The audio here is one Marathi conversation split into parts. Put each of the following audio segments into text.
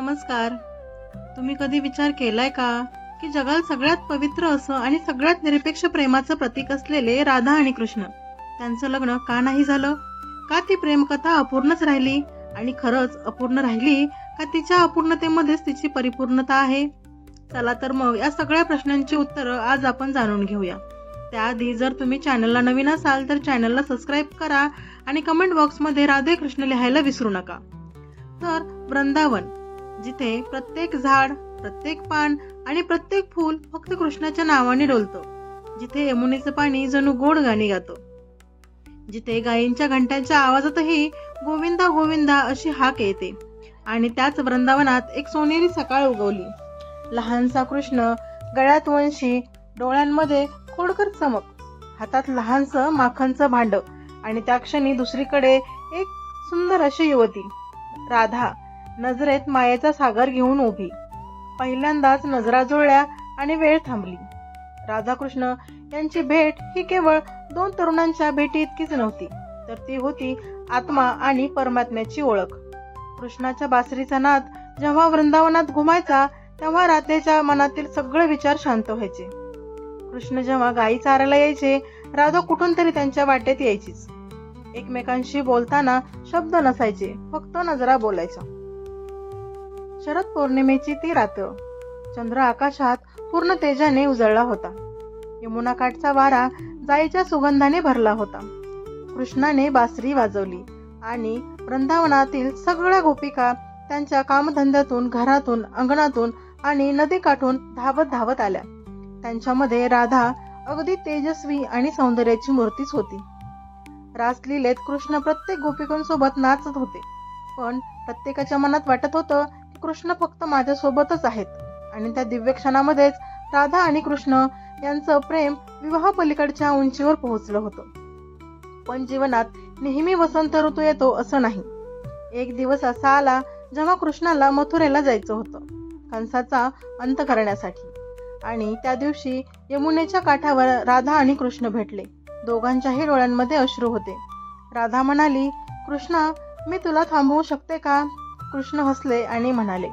नमस्कार. तुम्ही कधी विचार केलाय का की जगात सगळ्यात पवित्र असं आणि सगळ्यात निरपेक्ष प्रेमाचं प्रतीक असलेले राधा आणि कृष्ण? त्यांचं लग्न का नाही झालं? का ती प्रेमकथा अपूर्णच राहिली? आणि खरंच अपूर्ण राहिली का तिच्या अपूर्णतेमध्येच तिची परिपूर्णता आहे? चला तर मग या सगळ्या प्रश्नांची उत्तरं आज आपण जाणून घेऊया. त्याआधी जर तुम्ही चॅनलला नवीन असाल तर चॅनलला सबस्क्राईब करा आणि कमेंट बॉक्समध्ये राधे कृष्ण लिहायला विसरू नका. तर वृंदावन जिथे प्रत्येक झाड प्रत्येक पान आणि प्रत्येक फूल फक्त कृष्णाच्या नावाने डोलतं. जिथे यमुनेचं पाणी जणू गोड गाणी गातं. जिथे गायींच्या घंट्यांच्या आवाजातही गोविंदा गोविंदा अशी हाक येते. आणि त्याच वृंदावनात एक सोनेरी सकाळ उगवली. लहानसा कृष्ण गळ्यात वंशी डोळ्यांमध्ये खोडकर चमक. हातात लहानसं माखनचं भांड. आणि त्या क्षणी दुसरीकडे एक सुंदर अशी युवती राधा नजरेत मायेचा सागर घेऊन उभी. पहिल्यांदाच नजरा जुळल्या आणि वेळ थांबली. राधाकृष्ण यांची भेट ही केवळ दोन तरुणांच्या भेटी इतकीच नव्हती तर ती होती आत्मा आणि परमात्म्याची ओळख. कृष्णाच्या बासरीचा नाद जेव्हा वृंदावनात घुमायचा तेव्हा राधेच्या मनातील सगळे विचार शांत व्हायचे. कृष्ण जेव्हा गायी चारायला यायचे राधा कुठून तरी त्यांच्या वाटेत यायचीच. एकमेकांशी बोलताना शब्द नसायचे फक्त नजरा बोलायच्या शरद पौर्णिमेची ती रात्र. चंद्र आकाशात पूर्ण तेजाने उजळला होता. यमुना काठचा वारा जाईच्या सुगंधाने भरला होता. कृष्णाने बासरी वाजवली आणि वृंदावनातील सगळ्या गोपिका त्यांच्या कामधंद्यातून घरातून अंगणातून आणि नदी काठून धावत धावत आल्या. त्यांच्यामध्ये राधा अगदी तेजस्वी आणि सौंदर्याची मूर्तीच होती. रासलीलेत कृष्ण प्रत्येक गोपिकांसोबत नाचत होते. पण प्रत्येकाच्या मनात वाटत होतं कृष्ण फक्त माझ्यासोबतच आहेत. आणि त्या दिव्य क्षणामध्येच राधा आणि कृष्ण यांचं प्रेम विवाह पलीकडच्या उंचीवर पोहोचलं होतं. पण जीवनात नेहमी वसंत ऋतू येतो असं नाही. एक दिवस असा आला जेव्हा कृष्णाला मथुरेला जायचं होतं कंसाचा अंत करण्यासाठी. आणि त्या दिवशी यमुनेच्या काठावर राधा आणि कृष्ण भेटले. दोघांच्याही डोळ्यांमध्ये अश्रू होते. राधा म्हणाली कृष्णा मी तुला थांबवू शकते का? कृष्ण हसले आणि म्हणाले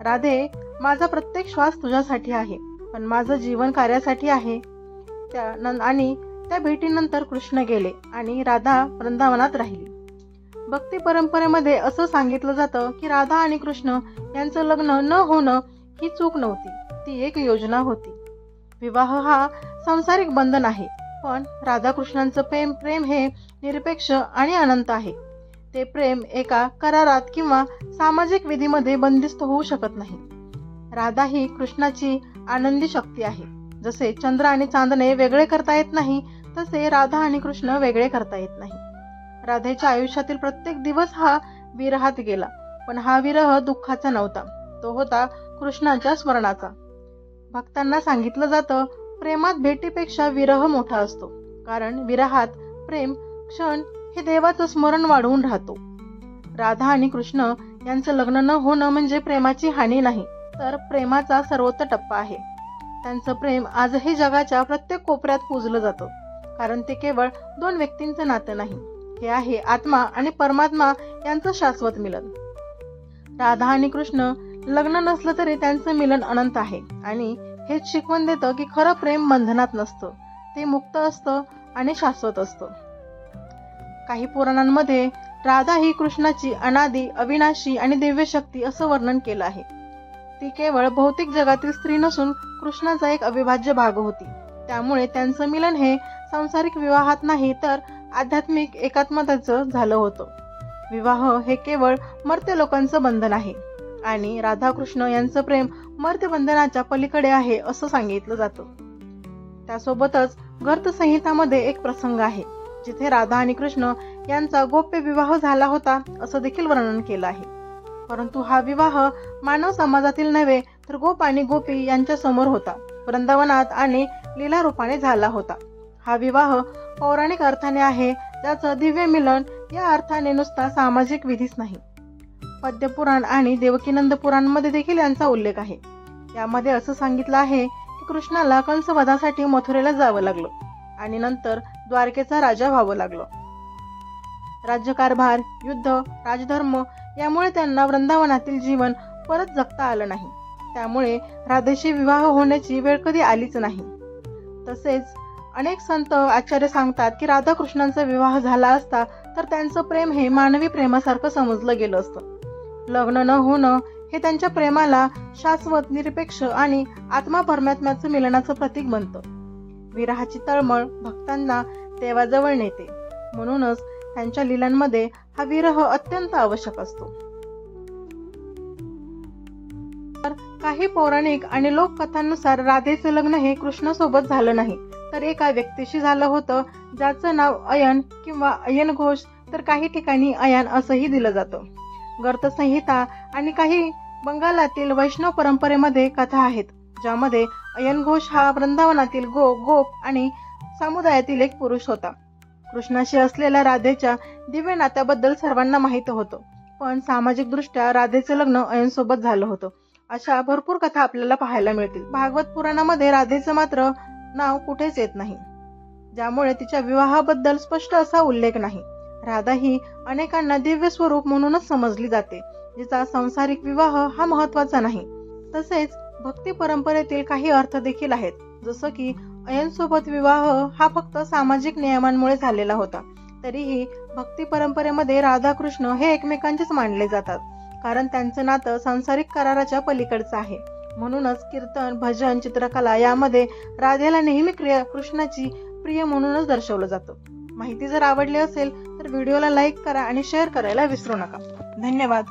राधे माझा प्रत्येक श्वास तुझ्यासाठी आहे पण माझं जीवन कार्यासाठी आहे. त्या आणि त्या भेटीनंतर कृष्ण गेले आणि राधा वृंदावनात राहिली. भक्ती परंपरेमध्ये असं सांगितलं जातं की राधा आणि कृष्ण यांचं लग्न न होणं ही चूक नव्हती ती एक योजना होती. विवाह हा सांसारिक बंधन आहे पण राधाकृष्णांचं प्रेम प्रेम हे निरपेक्ष आणि अनंत आहे. ते प्रेम एका करारात किंवा सामाजिक विधीमध्ये बंदिस्त होऊ शकत नाही. राधा ही कृष्णाची आनंदी शक्ती आहे. जसे चंद्र आणि चांदणे वेगळे करता येत नाही तसे राधा आणि कृष्ण वेगळे करता येत नाही. राधेच्या आयुष्यातील प्रत्येक दिवस हा विरहात गेला पण हा विरह दुःखाचा नव्हता. तो होता कृष्णाच्या स्मरणाचा. भक्तांना सांगितलं जातं प्रेमात भेटीपेक्षा विरह मोठा असतो. कारण विरहात प्रेम क्षण हे देवाचं स्मरण वाढवून राहतो. राधा आणि कृष्ण यांचं लग्न न होणं म्हणजे प्रेमाची हानी नाही तर प्रेमाचा सर्वोच्च टप्पा आहे. त्यांचं प्रेम आजही जगाच्या प्रत्येक कोपऱ्यात पूजलं जातं कारण ते केवळ दोन व्यक्तींचं नातं नाही हे आहे आत्मा आणि परमात्मा यांचं शाश्वत मिलन. राधा आणि कृष्ण लग्न नसलं तरी त्यांचं मिलन अनंत आहे आणि हेच शिकवण देतं की खरं प्रेम बंधनात नसतं ते मुक्त असतं आणि शाश्वत असतं. काही पुराणांमध्ये राधा ही कृष्णाची अनादी अविनाशी आणि दिव्य शक्ती असं वर्णन केलं आहे. ती केवळ भौतिक जगातील स्त्री नसून कृष्णाचा एक अविभाज्य भाग होती. त्यामुळे त्यांचं मिलन हे सांसारिक विवाहात नाही तर आध्यात्मिक एकात्मतेचं झालं होतं. विवाह हे केवळ मर्त्य लोकांचं बंधन आहे आणि राधाकृष्ण यांचं प्रेम मर्त्य बंधनाच्या पलीकडे आहे असं सांगितलं जातं. त्यासोबतच गर्तसंहितामध्ये एक प्रसंग आहे. जिथे राधा आणि कृष्ण यांचा गोप्य विवाह झाला होता असं देखील वर्णन केलं आहे. परंतु हा विवाह मानव समाजातील नव्हे तर गोप आणि गोपी यांच्या समोर होता. वृंदावनात आणि लीला रूपाने झाला होता. हा विवाह पौराणिक अर्थाने आहे त्याचं दिव्य मिलन या अर्थाने नुसता सामाजिक विधीच नाही. पद्यपुराण आणि देवकीनंद पुराणमध्ये देखील यांचा उल्लेख आहे. यामध्ये असं सांगितलं आहे की कृष्णाला कंसवधासाठी मथुरेला जावं लागलं. आणि नंतर द्वारकेचा राजा व्हावं लागलं. राज्यकारभार युद्ध राजधर्म यामुळे त्यांना वृंदावनातील जीवन परत जगता आलं नाही. त्यामुळे राधेशी विवाह होण्याची वेळ कधी आलीच नाही. तसेच अनेक संत आचार्य सांगतात की राधाकृष्णांचा विवाह झाला असता तर त्यांचं प्रेम हे मानवी प्रेमासारखं समजलं गेलं असतं. लग्न न होणं हे त्यांच्या प्रेमाला शाश्वत निरपेक्ष आणि आत्मा परमात्म्याचं मिलनाचं प्रतीक बनतं. विराहाची तळमळ भक्तांना देवाजवळ नेते. म्हणूनच त्यांच्या लिलांमध्ये हा विरह अत्यंत आवश्यक असतो. तर काही पौराणिक आणि लोककथांनुसार राधेचं लग्न हे कृष्णासोबत झालं नाही. तर एका व्यक्तीशी झालं होतं ज्याचं नाव अयन किंवा अयन घोष तर काही ठिकाणी अयान असंही दिलं जातं. गर्तसंहिता आणि काही बंगालातील वैष्णव परंपरेमध्ये कथा आहेत ज्यामध्ये अयन घोष हा वृंदावनातील गो गोप आणि समुदायातील एक पुरुष होता. कृष्णाशी असलेल्या राधेच्या दिव्य नात्याबद्दल सर्वांना माहीत होतं. पण सामाजिक दृष्ट्या राधेचं लग्न अयनसोबत झालं होतं. अशा भरपूर कथा आपल्याला पाहायला मिळतील. भागवत पुराणामध्ये राधेचं मात्र नाव कुठेच येत नाही. ज्यामुळे तिच्या विवाहाबद्दल स्पष्ट असा उल्लेख नाही. राधा ही अनेकांना दिव्य स्वरूप म्हणूनच समजली जाते जिचा सांसारिक विवाह हा महत्त्वाचा नाही. तसेच भक्ती परंपरेतील काही अर्थ देखील आहेत. जसं की अयनसोबत विवाह हा फक्त सामाजिक नियमांमुळे झालेला होता. तरीही भक्ती परंपरेमध्ये राधाकृष्ण हे एकमेकांचेच मानले जातात. कारण त्यांचं नातं सांसारिक कराराच्या पलीकडचं आहे. म्हणूनच कीर्तन भजन चित्रकला यामध्ये राधेला नेहमी क्रिया कृष्णाची प्रिय म्हणूनच दर्शवलं जातं. माहिती जर आवडली असेल तर व्हिडिओला लाईक करा आणि शेअर करायला विसरू नका. धन्यवाद.